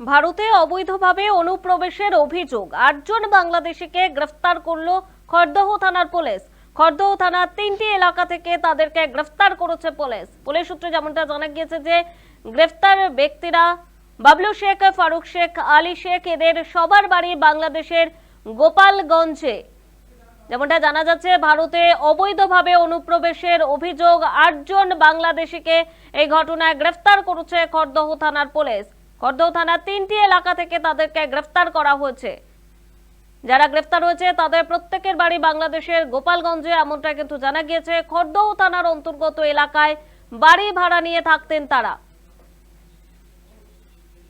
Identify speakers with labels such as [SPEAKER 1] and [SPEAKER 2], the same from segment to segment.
[SPEAKER 1] ভারতে অবৈধভাবে অনুপ্রবেশের অভিযোগ। আটজন বাংলাদেশিকে গ্রেফতার করল খড়দহ থানার পুলিশ। খড়দহ থানার তিনটি এলাকা থেকে তাদেরকে গ্রেফতার করেছে পুলিশ। পুলিশ সূত্রে যেমনটা জানা গিয়েছে যে, গ্রেফতার ব্যক্তিরা বাবলু শেখ, ফারুক শেখ, আলী শেখ, এদের সবার বাড়ি বাংলাদেশের গোপালগঞ্জে। যেমনটা জানা যাচ্ছে, ভারতে অবৈধভাবে অনুপ্রবেশের অভিযোগ আটজন বাংলাদেশিকে এই ঘটনায় গ্রেফতার করেছে খড়দহ থানার পুলিশ। খড়দহ থানার তিনটি এলাকা থেকে তাদেরকে গ্রেফতার করা হয়েছে। যারা গ্রেফতার হয়েছে, তাদের প্রত্যেকের বাড়ি বাংলাদেশের গোপালগঞ্জে, এমনটা কিন্তু জানা গিয়েছে। খর্দৌ থানার অন্তর্গত এলাকায় বাড়ি ভাড়া নিয়ে থাকতেন তারা।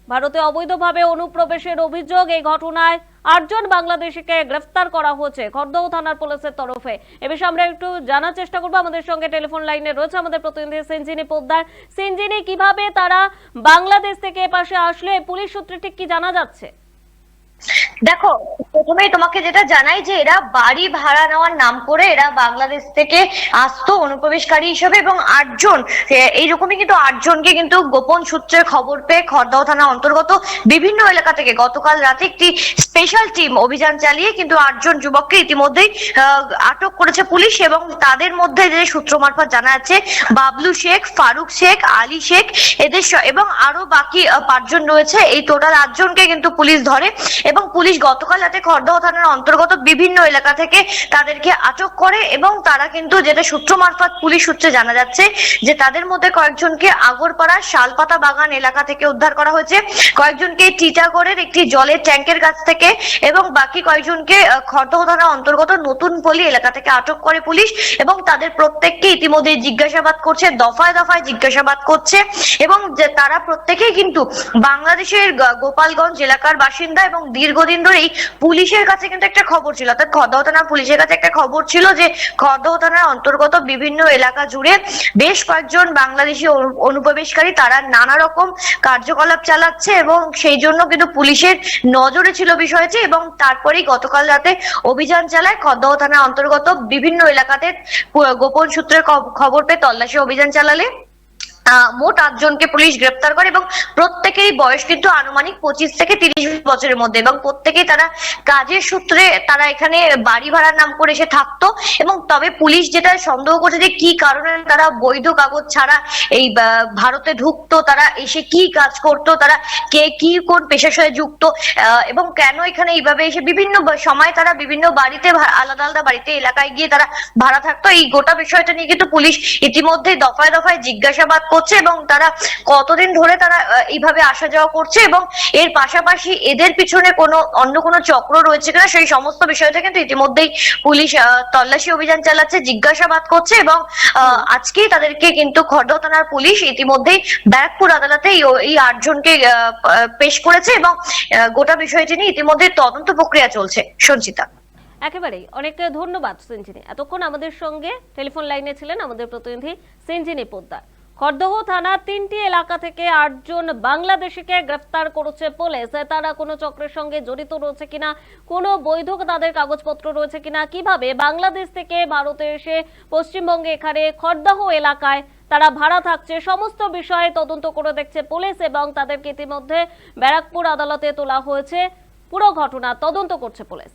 [SPEAKER 1] ভারতে অবৈধভাবে অনুপ্রবেশের অভিযোগ এই ঘটনায় আটজন বাংলাদেশিকে গ্রেফতার করা হয়েছে খর্দৌ থানার পুলিশের তরফে। এ বিষয়ে আমরা একটু জানার চেষ্টা করব। আমাদের সঙ্গে টেলিফোন লাইনে রয়েছে আমাদের প্রতিনিধি সেঞ্জিনী পোদ্দার। সেঞ্জিনী কীভাবে তারা বাংলাদেশ থেকে পাশে আসলে? পুলিশ সূত্রে ঠিক কি জানা যাচ্ছে?
[SPEAKER 2] দেখো, প্রথমেই তোমাকে যেটা জানাই যে এরা বাড়ি ভাড়া নেওয়ার নাম করে এরা বাংলাদেশ থেকে আসতো অনুপ্রবেশকারী হিসেবে এবং আটজন এইরকমই কিন্তু আটজনকে কিন্তু গোপন সূত্রে খবর পেয়ে খড়দহ থানা অন্তর্গত বিভিন্ন এলাকা থেকে গতকাল রাতে একটি স্পেশাল টিম অভিযান চালিয়ে কিন্তু আটজন যুবককে ইতিমধ্যেই আটক করেছে পুলিশ এবং তাদের মধ্যে যে সূত্র মারফত জানা যাচ্ছে, বাবলু শেখ, ফারুক শেখ, আলী শেখ, এদের এবং আরও বাকি পাঁচজন রয়েছে। এই টোটাল আটজনকে কিন্তু পুলিশ ধরে এবং পুলিশ গতকাল রাতে খড়দহ থানার অন্তর্গত বিভিন্ন এলাকা থেকে তাদেরকে আটক করে এবং তারা কিন্তু যেটা সূত্র মারফত পুলিশ সূত্রে জানা যাচ্ছে যে তাদের মধ্যে কয়েকজনকে আগরপাড়া শালপাতা বাগান এলাকা থেকে উদ্ধার করা হয়েছে। কয়েকজনকে টিটাগড়ের একটি জলের ট্যাঙ্কের কাছ থেকে এবং বাকি কয়েকজনকে খড়দহ থানার অন্তর্গত নতুন পল্লী এলাকা থেকে আটক করে পুলিশ এবং তাদের প্রত্যেককে ইতিমধ্যে জিজ্ঞাসাবাদ করছে, দফায় দফায় জিজ্ঞাসাবাদ করছে এবং তারা প্রত্যেকেই কিন্তু বাংলাদেশের গোপালগঞ্জ এলাকার বাসিন্দা এবং দীর্ঘদিন ধরেই পুলিশের কাছে কিন্তু একটা খবর ছিল। অর্থাৎ খড়দহ থানার পুলিশের কাছে একটা খবর ছিল যে খড়দহ থানার অন্তর্গত বিভিন্ন এলাকা জুড়ে বেশ কয়েকজন বাংলাদেশি অনু- অনুপ্রবেশকারী তারা নানা রকম কার্যকলাপ চালাচ্ছে এবং সেই জন্য কিন্তু পুলিশের নজরে ছিল বিষয়টি এবং তারপরেই গতকাল রাতে অভিযান চালায় খড়দহ থানার অন্তর্গত বিভিন্ন এলাকাতে গোপন সূত্রের খবর পেয়ে তল্লাশি অভিযান চালালে। মোট আটজনকে পুলিশ গ্রেপ্তার করে এবং প্রত্যেকেরই বয়স কিন্তু আনুমানিক পঁচিশ থেকে তিরিশ বছরের মধ্যে এবং প্রত্যেকেই তারা কাজের সূত্রে তারা এখানে বাড়ি ভাড়ার নাম করে এসে থাকতো এবং তবে পুলিশ যেটা সন্দেহ করছে যে কি কারণে তারা বৈধ কাগজ ছাড়া এই ভারতে ঢুকতো, তারা এসে কি কাজ করতো, তারা কে কি কোন পেশার সাথে যুক্ত এবং কেন এখানে এইভাবে এসে বিভিন্ন সময় তারা বিভিন্ন বাড়িতে আলাদা আলাদা বাড়িতে এলাকায় গিয়ে তারা ভাড়া থাকতো, এই গোটা বিষয়টা নিয়ে কিন্তু পুলিশ ইতিমধ্যে দফায় দফায় জিজ্ঞাসাবাদ করছে এবং তারা কতদিন ধরে তারা এইভাবে আসা যাওয়া করছে এবং এর পাশাপাশি এদের পিছনে কোনো অন্য কোনো চক্র রয়েছে কিনা সেই সমস্ত বিষয়টা কিন্তু ইতিমধ্যেই পুলিশ তল্লাশি অভিযান চালাচ্ছে জিজ্ঞাসাবাদ করছে এবং আহ, আজকেই তাদেরকে কিন্তু খড়দহ থানার পুলিশ ইতিমধ্যেই ব্যারাকপুর আদালতে এই আটজনকে পেশ করেছে এবং গোটা বিষয়টি নিয়ে ইতিমধ্যে তদন্ত প্রক্রিয়া চলছে। সঞ্চিতা।
[SPEAKER 1] একেবারেই। অনেক ধন্যবাদ সেঞ্জিনি এতক্ষণ আমাদের সঙ্গে টেলিফোন লাইনে ছিলেন আমাদের প্রতিনিধি সেঞ্জিনি পোদ্দার। খড়দহ থানার তিনটি এলাকা থেকে আটজন বাংলাদেশিকে গ্রেফতার করেছে পুলিশ। তারা কোনো চক্রের সঙ্গে জড়িত রয়েছে কিনা, কোনো বৈধ তাদের কাগজপত্র রয়েছে কিনা, কীভাবে বাংলাদেশ থেকে ভারতে এসে পশ্চিমবঙ্গে এখানে খড়দহ এলাকায় তারা ভাড়া থাকছে, সমস্ত বিষয়ে তদন্ত করে দেখছে পুলিশ এবং তাদেরকে ইতিমধ্যে ব্যারাকপুর আদালতে তোলা হয়েছে। পুরো ঘটনা তদন্ত করছে পুলিশ।